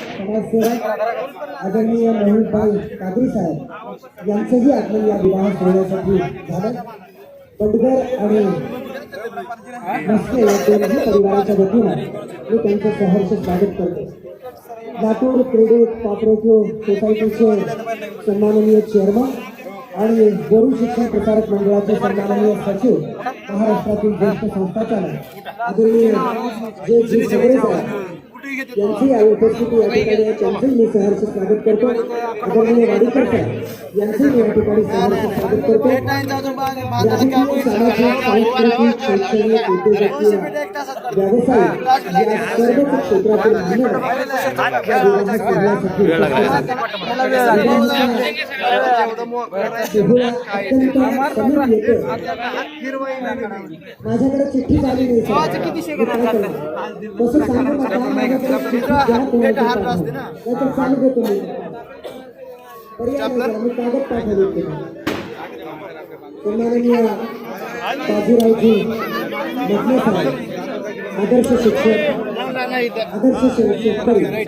समाजसेवक आदरणीय मोहितभाई कादरी साहेब यांचंही आगमन या विवाह सोहळ्यासाठी झालं. बंडगर आणि मस्के या दोन्ही परिवाराच्या वतीनं मी त्यांचं सहर्ष स्वागत करतो. लातूर क्रेडिट कॉपरेटिव्ह सोसायटीचे सन्माननीय चेअरमन आणि गोरु शिक्षण प्रसारक मंडळाचे सन्माननीय सचिव महाराष्ट्रातील ज्येष्ठ संस्थाचालक आदरणीय जे. जी. सगळे यांची या उपस्थिती या ठिकाणी आहे त्यांचंही मी सहर्ष स्वागत करतो आदरणीय वाडीकर साहेब यांचंही या ठिकाणी सहर्ष स्वागत करतो सामाजिक सांस्कृतिक शैक्षणिक उद्योजकीय माझ्याकडे चिठ्ठी आली नाही पाठवा. नाहीतर चालू देतो मी. मी कागद पाठवले तुम्हाला बाजीरावजी मधले साहेब आदर्श शिक्षक आदर्श शेतकरी